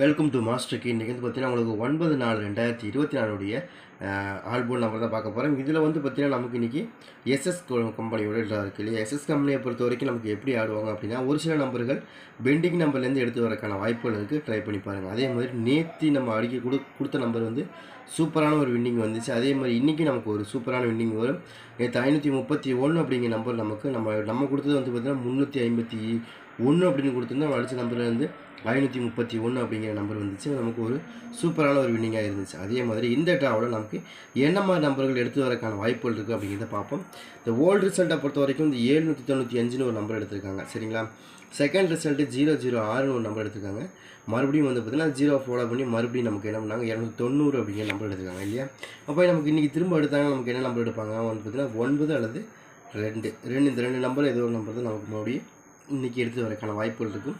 Welcome to மாஸ்டருக்கு இன்றைக்கி வந்து பார்த்தீங்கன்னா உங்களுக்கு ஒன்பது நாலு ரெண்டாயிரத்தி இருபத்தி நாலுடைய ஆல்பம் நம்பர் தான் பார்க்க போகிறோம் இதில் வந்து பார்த்தீங்கன்னா நமக்கு இன்றைக்கி எஸ்எஸ் கம்பெனியோட இதாக இருக்குது இல்லையா? எஸ்எஸ் கம்பெனியை பொறுத்த வரைக்கும் நமக்கு எப்படி ஆடுவாங்க அப்படின்னா ஒரு சில நம்பர்கள் பெண்டிங் நம்பர்லேருந்து எடுத்து வரக்கான வாய்ப்புகள் இருக்குது ட்ரை பண்ணி பாருங்கள் அதே மாதிரி நேற்று நம்ம அடிக்க கொடு கொடுத்த நம்பர் வந்து சூப்பரான ஒரு வின்னிங் வந்துச்சு. அதே மாதிரி இன்றைக்கி நமக்கு ஒரு சூப்பரான வின்னிங் வரும். நேற்று ஐநூற்றி முப்பத்தி ஒன்று அப்படிங்கிற நம்பர் நமக்கு நம்ம நம்ம கொடுத்தது வந்து பார்த்திங்கன்னா முந்நூற்றி ஐம்பத்தி ஒன்று அப்படின்னு கொடுத்துருந்தா நம்ம அடித்த நம்பரில் வந்து ஐநூற்றி முப்பத்தி ஒன்று அப்படிங்கிற நம்பர் வந்துச்சு. நமக்கு ஒரு சூப்பரான ஒரு வின்னிங்காக இருந்துச்சு. அதே மாதிரி இந்த டாவில் நமக்கு என்ன மாதிரி நம்பர்கள் எடுத்து வரக்கான வாய்ப்புகள் இருக்குது அப்படிங்கிறத பார்ப்போம். இந்த ஓல்டு ரிசல்ட்டை பொறுத்த வரைக்கும் இந்த ஏழ்நூற்றி தொண்ணூற்றி அஞ்சுன்னு ஒரு நம்பர் எடுத்திருக்காங்க. சரிங்களா? செகண்ட் ரிசல்ட்டு ஜீரோ ஜீரோ ஆறுன்னு ஒரு நம்பர் எடுத்திருக்காங்க. மறுபடியும் வந்து பார்த்தீங்கன்னா ஜீரோ ஃபாலோ பண்ணி மறுபடியும் நமக்கு என்ன பண்ணாங்க? இரநூத்தி தொண்ணூறு அப்படிங்கிற நம்பர் எடுத்திருக்காங்க இல்லையா? அப்போ நமக்கு இன்றைக்கி திரும்ப எடுத்தாங்க நமக்கு என்ன நம்பர் எடுப்பாங்க? வந்து பார்த்தீங்கன்னா ஒன்பது அல்லது ரெண்டு. ரெண்டு இந்த ரெண்டு நம்பர் ஏதோ ஒரு நம்பர் தான் நமக்கு மறுபடியும் இன்றைக்கி எடுத்து வரக்கான வாய்ப்புகள் இருக்கும்.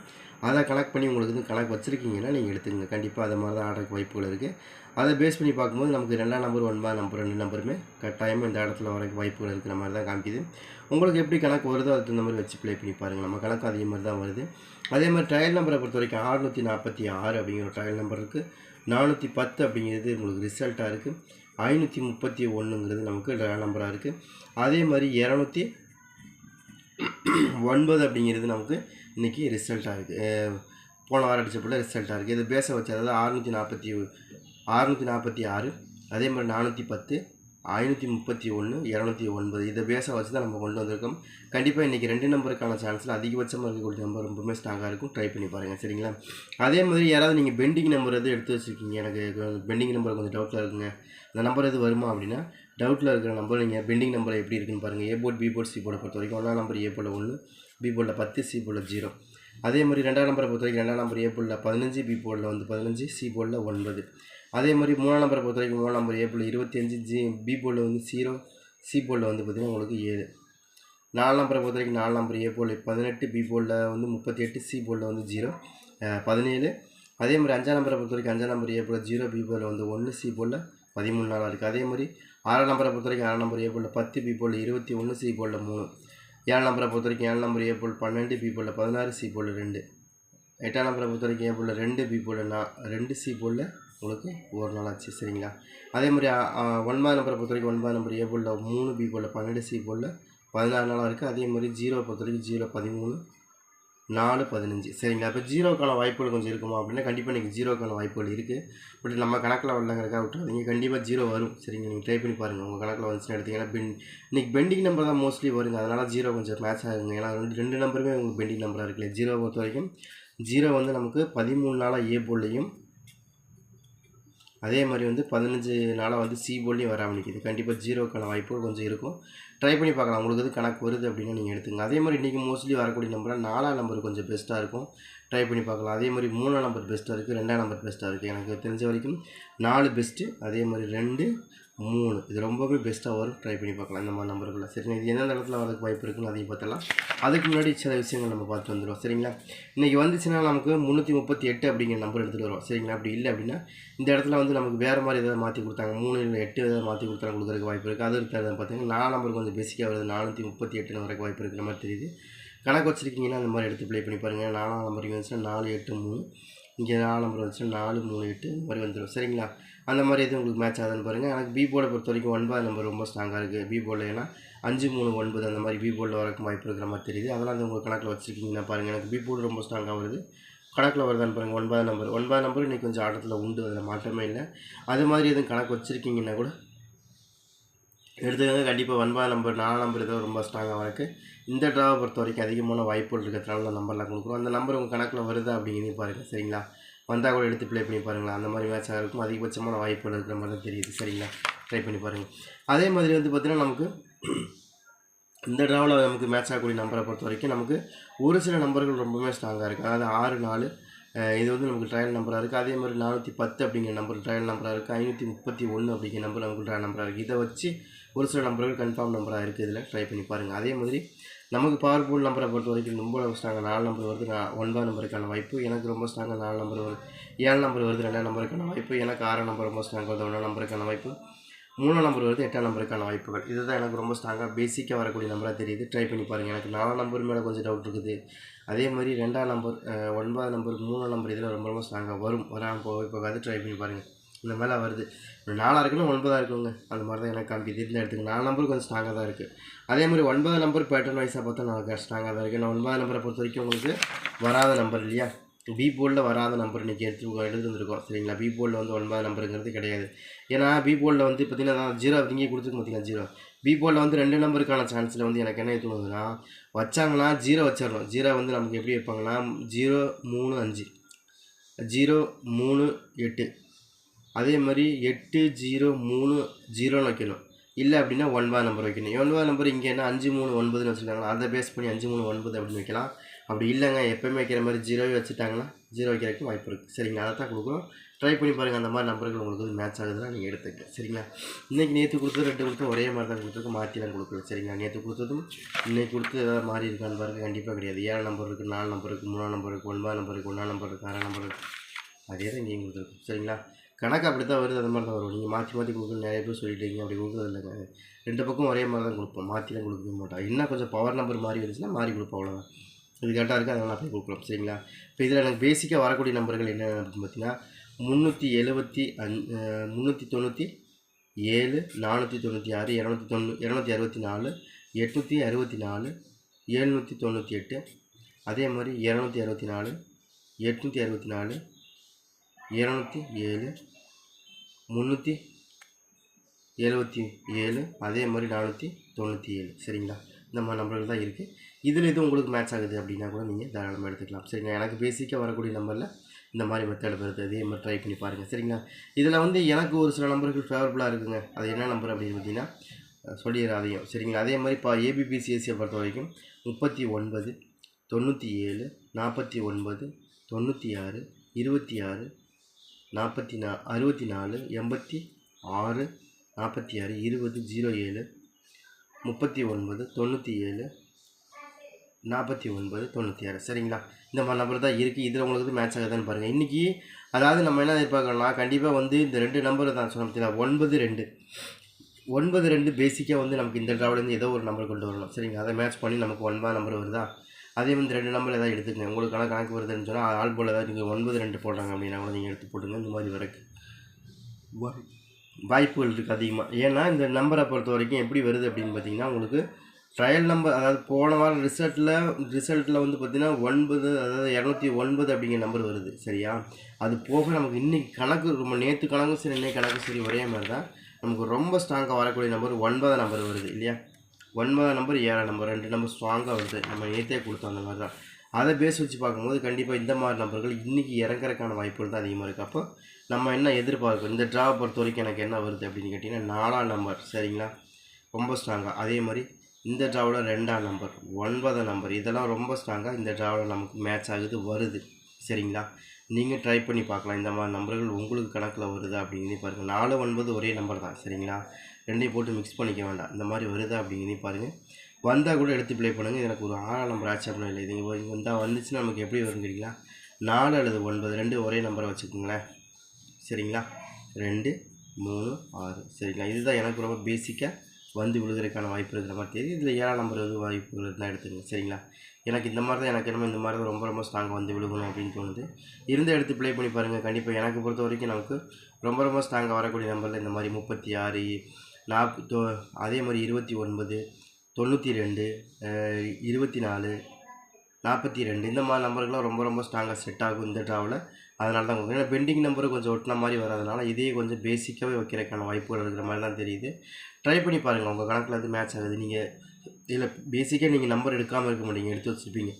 அதை கணக்கு பண்ணி உங்களுக்கு வந்து கணக்கு வச்சுருக்கீங்கன்னா நீங்கள் எடுத்துங்க கண்டிப்பாக அது மாதிரி தான் ஆர்டருக்கு வாய்ப்புகள் இருக்குது அதை பேஸ் பண்ணி பார்க்கும்போது நமக்கு ரெண்டாம் நம்பர் ஒன்பதாம் நம்பர் ரெண்டு நம்பருமே கட்டாயமாக இந்த இடத்துல வரக்கு வாய்ப்புகள் இருக்கிற மாதிரி தான் காமிக்குது. உங்களுக்கு எப்படி கணக்கு வருதோ அதுக்கு தகுந்த மாதிரி வச்சு ப்ளே பண்ணி பாருங்கள் நம்ம கணக்கு அதே மாதிரி தான் வருது. அதே மாதிரி ட்ரையல் நம்பரை பொறுத்த வரைக்கும் அறுநூற்றி நாற்பத்தி ஆறு அப்படிங்கிற ட்ரையல் நம்பர் இருக்குது நானூற்றி பத்து அப்படிங்கிறது உங்களுக்கு ரிசல்ட்டாக இருக்குது ஐநூற்றி முப்பத்தி ஒன்றுங்கிறது நமக்கு ட்ரையல் நம்பராக இருக்குது அதே மாதிரி இரநூத்தி ஒன்பது அப்படிங்கிறது நமக்கு இன்றைக்கி ரிசல்ட்டாக இருக்குது போன வாரம் அடித்த போல் ரிசல்ட்டாக இருக்குது இதை பேச வச்சு அதாவது அறுநூற்றி நாற்பத்தி அறுநூற்றி நாற்பத்தி ஆறு அதே மாதிரி நானூற்றி பத்து ஐநூற்றி முப்பத்தி ஒன்று இரநூத்தி ஒன்பது. இதை பேச வச்சு தான் நம்ம கொண்டு வந்திருக்கோம். கண்டிப்பாக இன்றைக்கி ரெண்டு நம்பருக்கான சான்ஸில் அதிகபட்சமாக இருக்கக்கூடிய நம்பர் ரொம்பவுமே ஸ்ட்ராங்காக இருக்கும். ட்ரை பண்ணி பாருங்கள் சரிங்களா? அதே மாதிரி யாராவது நீங்கள் பெண்டிங் நம்பர் எதுவும் எடுத்து வச்சுருக்கீங்க? எனக்கு பெண்டிங் நம்பர் கொஞ்சம் டவுட்டில் இருக்குங்க. இந்த நம்பர் எது வருமா அப்படின்னா டவுட்டில் இருக்கிற நம்பர் நீங்கள் பெண்டிங் நம்பர் எப்படி இருக்குன்னு பாருங்கள் A board B board C போர்டை பொறுத்த வரைக்கும் ஒன்றாம் நம்பர் ஏ போல் ஒன்று பி போர்டில் பத்து சி போர்டில் ஜீரோ அதே மாதிரி ரெண்டாம் நம்பரை பொறுத்த வரைக்கும் ரெண்டாம் நம்பர் ஏ போர்டில் பதினஞ்சு பி போர்டில் வந்து பதினஞ்சு சி போர்டில் ஒன்பது. அதே மாதிரி மூணாம் நம்பரை பொறுத்த வரைக்கும் மூணாம் நம்பர் ஏ போர்டில் இருபத்தி அஞ்சு ஜி பி போர்டில் வந்து ஜீரோ சி போர்டில் வந்து பார்த்திங்கன்னா உங்களுக்கு ஏழு. நாலு நம்பரை பொறுத்த வரைக்கும் நாலு நம்பர் ஏ போர்டில் பதினெட்டு பி போர்டில் வந்து முப்பத்தி எட்டு சி போர்டில் வந்து ஜீரோ பதினேழு. அதே மாதிரி அஞ்சாம் நம்பரை பொறுத்த வரைக்கும் அஞ்சாம் நம்பர் ஏ போர்டில் ஜீரோ பி போர்டில் வந்து ஒன்று சி போர்டில் பதிமூணு நாளாக இருக்குது அதே மாதிரி ஆறாம் நம்பரை பொறுத்த வரைக்கும் ஆறாம் நம்பர் ஏ பத்து பி போல் இருபத்தி ஒன்று சி போர்டில் மூணு ஏழு நம்பரை பொறுத்த வரைக்கும் ஏழு நம்பர் ஏ போல் பன்னெண்டு பி போல் பதினாறு சி போல் ரெண்டு எட்டாம் நம்பரை பொறுத்த வரைக்கும் ஏ போல் ரெண்டு பி போல் ரெண்டு சி போல் உங்களுக்கு ஒரு நாள் ஆச்சு சரிங்களா அதே மாதிரி ஒன்பது நம்பரை பொறுத்த வரைக்கும் ஒன்பது நம்பர் ஏ போல் மூணு பி போல் பன்னெண்டு சி போல் பதினாறு நாளாக இருக்குது அதே மாதிரி ஜீரோ பொறுத்த வரைக்கும் ஜீரோ பதிமூணு நாலு பதினஞ்சு. சரிங்களா? இப்போ ஜீரோக்கான வாய்ப்புகள் கொஞ்சம் இருக்குமா? அப்படின்னா கண்டிப்பாக நீங்கள் ஜீரோக்கான வாய்ப்புகள் இருக்குது பட் நம்ம கணக்கில் வரலங்கிறக்கா விட்டுறாதீங்க. கண்டிப்பாக ஜீரோ வரும். சரிங்க நீங்கள் ட்ரை பண்ணி பாருங்கள் உங்கள் கணக்கில் வந்துச்சுன்னு எடுத்தீங்கன்னா பென் இன்றைக்கி பெண்டிங் நம்பர் தான் மோஸ்ட்லி வருங்க. அதனால் ஜீரோ கொஞ்சம் மேட்ச் ஆகுங்க. ஏன்னா ரெண்டு ரெண்டு நம்பருமே உங்களுக்கு பெண்டிங் நம்பராக இருக்குல்ல ஜீரோ பொறுத்த வரைக்கும் ஜீரோ வந்து நமக்கு பதிமூணு நாளாக ஏ போல்லையும் அதே மாதிரி வந்து பதினஞ்சு நாளாக வந்து சி போல்லையும் வராமல் நிற்கிது கண்டிப்பாக ஜீரோக்கான வாய்ப்பு கொஞ்சம் இருக்கும். ட்ரை பண்ணி பார்க்கலாம். உங்களுக்கு வந்து கணக்கு வருது அப்படின்னா நீங்கள் எடுத்துங்க அதே மாதிரி இன்றைக்கி மோஸ்ட்லி வரக்கூடிய நம்பராக நாலாம் நம்பர் கொஞ்சம் பெஸ்ட்டாக இருக்கும். ட்ரை பண்ணி பார்க்கலாம். அதே மாதிரி மூணாம் நம்பர் பெஸ்ட்டாக இருக்குது ரெண்டாம் நம்பர் பெஸ்ட்டாக இருக்குது எனக்கு தெரிஞ்ச வரைக்கும் நாலு பெஸ்ட்டு அதே மாதிரி ரெண்டு மூணு. இது ரொம்பவே பெஸ்ட்டாக வரும். ட்ரை பண்ணி பார்க்கலாம். இந்த மாதிரி நம்பருக்குள்ள. சரிங்க இது எந்தெந்த இடத்துல வரதுக்கு வாய்ப்பு இருக்குன்னு அதையும் பார்த்தலாம் அதுக்கு முன்னாடி சில விஷயங்கள் நம்ம பார்த்து வந்துடுவோம். சரிங்களா? இன்றைக்கி வந்துச்சுன்னா நமக்கு முந்நூற்றி முப்பத்தி எட்டு அப்படிங்கிற நம்பர் எடுத்துகிட்டு வரும் சரிங்களா? அப்படி இல்லை அப்படின்னா இந்த இடத்துல வந்து நமக்கு வேறு மாதிரி எதாவது மாற்றி கொடுத்தாங்க. மூணு இல்லை எட்டு எதாவது மாற்றி கொடுத்தாங்க கொடுக்குறதுக்கு வாய்ப்பு இருக்குது அது இருக்கிறத பார்த்தீங்கன்னா நாலு நம்பருக்கு கொஞ்சம் பேசிக்காக வருது நானூற்றி முப்பத்தி எட்டுன்னு வரக்கு வாய்ப்பு இருக்கிற மாதிரி தெரியுது. கணக்கு வச்சுருக்கீங்கன்னா அந்த மாதிரி எடுத்து ப்ளே பண்ணி பாருங்கள் நாலாம் நம்பருக்கு வந்துச்சுன்னா நாலு எட்டு மூணு. இங்கே நாலு நம்பர் வந்துச்சுன்னா நாலு மூணு எட்டு. இந்த மாதிரி வந்துடும். சரிங்களா? அந்த மாதிரி எதுவும் உங்களுக்கு மேட்ச் ஆகுதுன்னு பாருங்கள் எனக்கு பி போர்டை பொறுத்த வரைக்கும் ஒன்பது நம்பர் ரொம்ப ஸ்ட்ராங்காக இருக்குது பி போர்டில் ஏன்னா அஞ்சு மூணு ஒன்பது அந்த மாதிரி பி போர்டில் வரக்கும் வாய்ப்பு இருக்கிற மாதிரி தெரியுது. அதெல்லாம் அது உங்களுக்கு கணக்கில் வச்சுருக்கீங்கன்னா பாருங்கள் எனக்கு பி போர்டு ரொம்ப ஸ்ட்ராங்காக வருது. கணக்கில் வருதான்னு பாருங்கள் ஒன்பது நம்பர் ஒன்பது நம்பர் இன்றைக்கி கொஞ்சம் ஆட்டத்தில் உண்டு. அதில் மாற்றமே இல்லை. அது மாதிரி எதுவும் கணக்கு வச்சுருக்கீங்கன்னா கூட எடுத்துக்கோங்க. கண்டிப்பாக ஒன்பது நம்பர் நாலு நம்பர் ஏதோ ரொம்ப ஸ்ட்ராங்காக இருக்குது இந்த ட்ராவை பொறுத்த வரைக்கும் அதிகமான வாய்ப்புகள் இருக்கிறதுனால நம்பர்லாம் கொடுக்குறோம். அந்த நம்பர் உங்கள் கணக்கில் வருதா அப்படிங்கிறதையும் பாருங்கள் சரிங்களா? வந்தால் கூட எடுத்து ப்ளே பண்ணி பாருங்களேன். அந்த மாதிரி மேட்சாக இருக்கும். அதிகபட்சமான வாய்ப்புகள் இருக்கிற மாதிரி தான் தெரியுது. சரிங்களா? ட்ரை பண்ணி பாருங்கள் அதே மாதிரி வந்து பார்த்திங்கன்னா நமக்கு இந்த ட்ராவில் நமக்கு மேட்ச் ஆகக்கூடிய நம்பரை பொறுத்த வரைக்கும் நமக்கு ஒரு சில நம்பர்கள் ரொம்பவே ஸ்ட்ராங்காக இருக்குது அதாவது ஆறு நாலு இது வந்து நமக்கு ட்ரையல் நம்பராக இருக்குது அதே மாதிரி நானூற்றி பத்து அப்படிங்கிற நம்பர் ட்ரையல் நம்பராக இருக்குது ஐநூற்றி முப்பத்தி ஒன்று அப்படிங்கிற நம்பர் நமக்கு ட்ரையல் நம்பராக இருக்குது இதை வச்சு ஒரு சில நம்பர்கள் கன்ஃபார்ம் நம்பராக இருக்குது இதில் ட்ரை பண்ணி பாருங்கள் அதே மாதிரி நமக்கு பவர்ஃபுல் நம்பரை பொறுத்த வரைக்கும் ரொம்ப ஸ்ட்ராங்காக நாலு நம்பர் வருது. நான் ஒன்பது நம்பருக்கான வாய்ப்பு எனக்கு ரொம்ப ஸ்ட்ராங்காக நாலு நம்பர் வருது. ஏழு நம்பர் வருது ரெண்டாம் நம்பருக்கான வாய்ப்பு. எனக்கு ஆறாம் நம்பர் ரொம்ப ஸ்ட்ராங்காக வருது ஒன்றாம் நம்பருக்கான வாய்ப்பு. மூணாம் நம்பர் வருது எட்டாம் நம்பருக்கான வாய்ப்புகள். இதுதான் எனக்கு ரொம்ப ஸ்ட்ராங்காக பேசிக்காக வரக்கூடிய நம்பராக தெரியுது. ட்ரை பண்ணி பாருங்கள் எனக்கு நாலாம் நம்பர் மேலே கொஞ்சம் டவுட் இருக்குது. அதே மாதிரி ரெண்டாம் நம்பர் ஒன்பதாம் நம்பர் மூணாம் நம்பர் இதில் ரொம்ப ரொம்ப ஸ்ட்ராங்காக வரும். வராமல் போக இப்போ ட்ரை பண்ணி பாருங்கள் இந்த மேலே வருது. நாலாக இருக்குன்னு ஒன்பதாக இருக்குங்க. அந்த மாதிரி தான் எனக்கு காமிக்குது. இந்த எடுத்துங்க நாலு நம்பர் கொஞ்சம் ஸ்ட்ராங்காக தான் இருக்குது அதே மாதிரி ஒன்பதாம் நம்பர் பேட்டர்ன் வைஸாக பார்த்தா நல்லா ஸ்ட்ராங்காக தான் இருக்குது நான் ஒன்பதாம் நம்பரை பொறுத்த வரைக்கும் உங்களுக்கு வராத நம்பர் இல்லையா? பி போர்டில் வராத நம்பர் இன்றைக்கி எடுத்து எடுத்து சரிங்களா? பி போர்டில் வந்து ஒன்பது நம்பருங்கிறது கிடையாது. ஏன்னா பி போர்டில் வந்து பார்த்தீங்கன்னா ஜீரோ இங்கே கொடுத்துருக்கு பார்த்தீங்கன்னா ஜீரோ பி போர்டில் வந்து ரெண்டு நம்பருக்கான சான்ஸில் வந்து எனக்கு என்ன தோணுதுன்னா வச்சாங்கன்னா ஜீரோ வச்சிடணும். ஜீரோ வந்து நமக்கு எப்படி வைப்பாங்கன்னா ஜீரோ மூணு அஞ்சு. ஜீரோ மூணு எட்டு. அதே மாதிரி எட்டு ஜீரோ மூணு ஜீரோன்னு வைக்கணும். இல்லை அப்படின்னா ஒன்பது நம்பர் வைக்கணும். ஒன்பது நம்பர் இங்கே என்ன அஞ்சு மூணு ஒன்பதுன்னு வச்சுருக்காங்களா? அதை பேஸ் பண்ணி அஞ்சு மூணு ஒன்பது அப்படின்னு வைக்கலாம். அப்படி இல்லைங்க எப்போயுமே வைக்கிற மாதிரி ஜீரோவே வச்சுட்டாங்கன்னா ஜீரோ வைக்கிறதுக்கு வாய்ப்பு இருக்குது சரிங்களா? அதை தான் கொடுக்குறோம். ட்ரை பண்ணி பாருங்கள் அந்த மாதிரி நம்பர்கள் உங்களுக்கு வந்து மேட்ச் ஆகுதுன்னா நீங்கள் எடுத்துக்க சரிங்களா? இன்றைக்கி நேற்று கொடுத்தது ரெண்டு கொடுத்தது ஒரே மாதிரி தான் கொடுத்துருக்கு மாற்றிலாம் கொடுக்கல சரிங்களா? நேற்று கொடுத்ததும் இன்றைக்கி கொடுத்து ஏதாவது மாறி இருக்கான்னு பாருங்க. கண்டிப்பாக கிடையாது. ஏழு நம்பர் இருக்குது நாலு நம்பர் இருக்குது மூணாம் நம்பர் இருக்குது ஒன்பது நம்பர் இருக்குது ஒன்றாம் நம்பர் இருக்குது ஆறாம் நம்பர் இருக்குது அதே தான் இங்கேயும் கொடுத்துருக்கு சரிங்களா? கணக்கு அப்படி தான் வருது. அந்த மாதிரி தான் வரும். நீங்கள் மாற்றி மாற்றி கொடுக்கணும் நிறைய பேர் சொல்லிட்டீங்க. அப்படி கொடுக்குறது இல்லைங்க. ரெண்டு பக்கம் ஒரே மாதிரி தான் கொடுப்போம் மாற்றிலாம் கொடுக்க மாட்டோம். இன்னும் கொஞ்சம் பவர் நம்பர் மாறி வந்துச்சுன்னா மாறி கொடுப்போம். அவ்வளோதான் இது கரெக்டாக இருக்குது அதனால் அப்படியே கொடுக்கலாம் சரிங்களா? இப்போ இதில் எனக்கு பேசிக்காக வரக்கூடிய நம்பர்கள் என்ன அப்படின்னு பார்த்தீங்கன்னா முந்நூற்றி எழுபத்தி அஞ் முந்நூற்றி தொண்ணூற்றி ஏழு நானூற்றி தொண்ணூற்றி ஆறு இரநூத்தி தொண்ணூ இரநூத்தி அறுபத்தி நாலு எட்நூற்றி அறுபத்தி நாலு எழுநூற்றி தொண்ணூற்றி எட்டு அதே மாதிரி இரநூத்தி அறுபத்தி நாலு எட்நூற்றி அறுபத்தி நாலு இரநூத்தி ஏழு முந்நூற்றி எழுபத்தி ஏழு அதே மாதிரி நானூற்றி தொண்ணூற்றி ஏழு. சரிங்களா? இந்த மாதிரி நம்பர்கள் தான் இருக்குது இதில் எதுவும் உங்களுக்கு மேட்ச் ஆகுது அப்படின்னா கூட நீங்கள் தாராளமாக எடுத்துக்கலாம். சரிங்களா எனக்கு பேசிக்காக வரக்கூடிய நம்பரில் இந்த மாதிரி மெத்தட் வருது. அதே மாதிரி ட்ரை பண்ணி பாருங்கள் சரிங்களா? இதில் வந்து எனக்கு ஒரு சில நம்பர்கள் ஃபேவரபுளாக இருக்குங்க. அது என்ன நம்பர் அப்படின்னு பார்த்தீங்கன்னா சொல்லிடுறேன் அதையும் சரிங்களா? அதே மாதிரி இப்போ ஏபிபிசிஎஸ்சியை பொறுத்த வரைக்கும் முப்பத்தி ஒன்பது தொண்ணூற்றி ஏழு நாற்பத்தி ஒன்பது தொண்ணூற்றி ஆறு இருபத்தி ஆறு நாற்பத்தி நா அறுபத்தி நாலு எண்பத்தி ஆறு நாற்பத்தி ஆறு இருபது ஜீரோ ஏழு முப்பத்தி ஒன்பது தொண்ணூற்றி ஏழு நாற்பத்தி ஒன்பது தொண்ணூற்றி ஆறு. சரிங்களா? இந்த மாதிரி நம்பர் தான் இருக்குது இதில் உங்களுக்கு மேட்ச் ஆகுதான்னு பாருங்கள் இன்றைக்கி அதாவது நம்ம என்ன எதிர்பார்க்கணும்னா கண்டிப்பாக வந்து இந்த ரெண்டு நம்பர் தான் சொன்ன பார்த்தீங்களா? ஒன்பது ரெண்டு. ஒன்பது ரெண்டு பேசிக்காக வந்து நமக்கு இந்த ட்ராவிலேருந்து ஏதோ ஒரு நம்பர் கொண்டு வரணும். சரிங்க அதை மேட்ச் பண்ணி நமக்கு ஒன்பதாம் நம்பர் வருதா? அதே வந்து ரெண்டு நம்பர் ஏதாவது எடுத்துக்கங்க. உங்களுக்கு கணக்கு கணக்கு வருதுன்னு சொன்னால் ஆள் போல் ஏதாவது நீங்கள் ஒன்பது ரெண்டு போடுறாங்க அப்படின்னா கூட நீங்கள் எடுத்து போட்டுங்க இந்த மாதிரி வரைக்கும். வாய்- வாய்ப்புகள் இருக்குது அதிகமாக ஏன்னா இந்த நம்பரை பொறுத்த வரைக்கும் எப்படி வருது அப்படின்னு பார்த்தீங்கன்னா உங்களுக்கு ட்ரையல் நம்பர் அதாவது போன வாரம் ரிசல்ட்டில் ரிசல்ட்டில் வந்து பார்த்தீங்கன்னா ஒன்பது அதாவது இரநூத்தி ஒன்பது அப்படிங்கிற நம்பர் வருது. சரியா? அது போக நமக்கு இன்றைக்கி கணக்கு ரொம்ப நேற்று கணக்கும் சரி இன்னைக்கு கணக்கும் சரி ஒரே மாதிரி தான் நமக்கு ரொம்ப ஸ்ட்ராங்காக வரக்கூடிய நம்பர் ஒன்பதாம் நம்பர் வருது இல்லையா? ஒன்பதாம் நம்பர் ஏழாம் நம்பர் ரெண்டு நம்பர் ஸ்ட்ராங்காக வருது நம்ம நேற்றே கொடுத்தோம் அந்த மாதிரி தான் அதை பேஸ் வச்சு பார்க்கும்போது கண்டிப்பாக இந்த மாதிரி நம்பர்கள் இன்றைக்கி இறங்குறதுக்கான வாய்ப்புகள் தான் அதிகமாக இருக்குது அப்போ நம்ம என்ன எதிர்பார்க்கும் இந்த ட்ராவை பொறுத்த வரைக்கும் எனக்கு என்ன வருது அப்படின்னு கேட்டிங்கன்னா நாலாம் நம்பர் சரிங்களா? ரொம்ப ஸ்ட்ராங்காக அதே மாதிரி இந்த ட்ராவில் ரெண்டாம் நம்பர் ஒன்பதாம் நம்பர் இதெல்லாம் ரொம்ப ஸ்ட்ராங்காக இந்த ட்ராவில் நமக்கு மேட்ச் ஆகுது வருது சரிங்களா? நீங்கள் ட்ரை பண்ணி பார்க்கலாம். இந்த மாதிரி நம்பர்கள் உங்களுக்கு கணக்கில் வருதா அப்படிங்கிறதையும் பாருங்கள் நாலு ஒன்பது ஒரே நம்பர் தான். சரிங்களா? ரெண்டையும் போட்டு மிக்ஸ் பண்ணிக்க வேண்டாம். இந்த மாதிரி வருதா அப்படிங்கிறதையும் பாருங்கள் வந்தால் கூட எடுத்து ப்ளே பண்ணுங்கள் எனக்கு ஒரு ஆறாம் நம்பர் ஆச்சு அப்படின்னா இல்லை. இது வந்தால் வந்துச்சுன்னா நமக்கு எப்படி வருங்கிறீங்களா நாலு அல்லது ஒன்பது ரெண்டு ஒரே நம்பரை வச்சுக்கோங்களேன். சரிங்களா? ரெண்டு மூணு ஆறு. சரிங்களா? இதுதான் எனக்கு ரொம்ப பேசிக்காக வந்து விழுகிறதுக்கான வாய்ப்பு இருக்கிற மாதிரி தெரியுது. இதில் ஏழாம் நம்பர் வந்து வாய்ப்பு இருந்தால் எடுத்துங்க சரிங்களா? எனக்கு இந்த மாதிரி தான் எனக்கு என்னமோ இந்த மாதிரி தான் ரொம்ப ரொம்ப ஸ்ட்ராங்காக வந்து விழுகணும் அப்படின்னு தோணுது. இருந்த எடுத்து ப்ளே பண்ணி பாருங்கள் கண்டிப்பாக எனக்கு பொறுத்த வரைக்கும் நமக்கு ரொம்ப ரொம்ப ஸ்ட்ராங்காக வரக்கூடிய நம்பரில் இந்த மாதிரி முப்பத்தி ஆறு நாற்பத்தோ அதே மாதிரி இருபத்தி ஒன்பது தொண்ணூற்றி ரெண்டு இருபத்தி நாலு நாற்பத்தி ரெண்டு. இந்த மாதிரி நம்பருக்குலாம் ரொம்ப ரொம்ப ஸ்ட்ராங்காக செட் ஆகும் இந்த ட்ராவில் அதனால தான் ஏன்னா பெண்டிங் நம்பரு கொஞ்சம் ஒட்டின மாதிரி வராதனால இதே கொஞ்சம் பேசிக்காகவே வைக்கிறதுக்கான வாய்ப்புகள் இருக்கிற மாதிரி தான் தெரியுது. ட்ரை பண்ணி பாருங்கள் உங்கள் கணக்கில் அது மேட்ச் ஆகுது? நீங்கள் இதில் பேசிக்காக நீங்கள் நம்பர் எடுக்காமல் இருக்க மாட்டீங்க. எடுத்து வச்சுருப்பீங்க.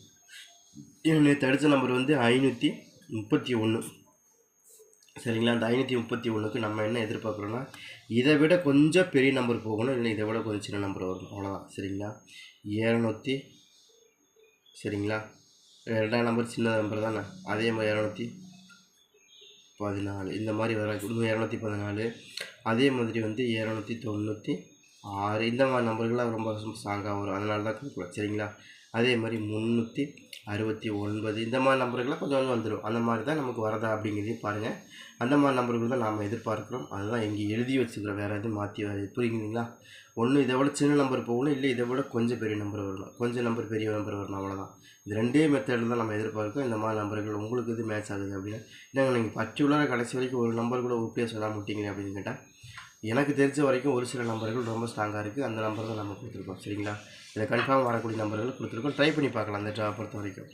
ஏன்னா நேற்று அடித்த நம்பர் வந்து ஐநூற்றி முப்பத்தி ஒன்று சரிங்களா? அந்த ஐநூற்றி முப்பத்தி ஒன்றுக்கு நம்ம என்ன எதிர்பார்க்குறோன்னா இதை விட கொஞ்சம் பெரிய நம்பர் போகணும். இல்லை இதை விட கொஞ்சம் சின்ன நம்பர் வரணும். அவ்வளோதான் சரிங்களா? இரநூத்தி சரிங்களா? ரெண்டாம் நம்பர் சின்ன நம்பர் தானே? அதே மாதிரி இரநூத்தி பதினாலு. இந்த மாதிரி வர இரநூத்தி பதினாலு. அதே மாதிரி வந்து இரநூத்தி தொண்ணூற்றி ஆறு. இந்த மாதிரி நம்பர்கள்லாம் ரொம்ப ஸ்ட்ராங்காக வரும். அதனால தான் கொடுக்கலாம் சரிங்களா? அதே மாதிரி முந்நூற்றி அறுபத்தி ஒன்பது. இந்த மாதிரி நம்பர்கள்லாம் கொஞ்சம் கொஞ்சம் வந்துடும் அந்த மாதிரி தான் நமக்கு வரதா அப்படிங்கிறதையும் பாருங்கள் அந்த மாதிரி நம்பர்கள் தான் நாம் எதிர்பார்க்குறோம். அதுதான் இங்கே எழுதி வச்சுக்கிறோம் வேறு எதுவும் மாற்றி புரியுங்களா ஒன்று இதை விட சின்ன நம்பர் போகணும் இல்லை இதை விட கொஞ்சம் பெரிய நம்பர் வரணும். கொஞ்சம் நம்பர் பெரிய நம்பர் வரணும் அவ்வளோதான் இது ரெண்டே மெத்தடில் தான் நம்ம எதிர்பார்க்கோம் இந்த மாதிரி நம்பர்கள் உங்களுக்கு இது மேட்ச் ஆகுது அப்படின்னா என்னங்க நீங்கள் பர்டிகுலராக கடைசி வரைக்கும் ஒரு நம்பர் கூட உருப்படியாக சொல்ல விட்டீங்க அப்படின்னு கேட்டால் எனக்கு தெரிஞ்ச வரைக்கும் ஒரு சில நம்பர்கள் ரொம்ப ஸ்ட்ராங்காக இருக்குது அந்த நம்பர் தான் நம்ம கொடுத்துருக்கோம். சரிங்களா? இதை கன்ஃபார்ம் வரக்கூடிய நம்பர்கள் கொடுத்துருக்கோம். ட்ரை பண்ணி பார்க்கலாம். அந்த ட்ரா பொறுத்த வரைக்கும்.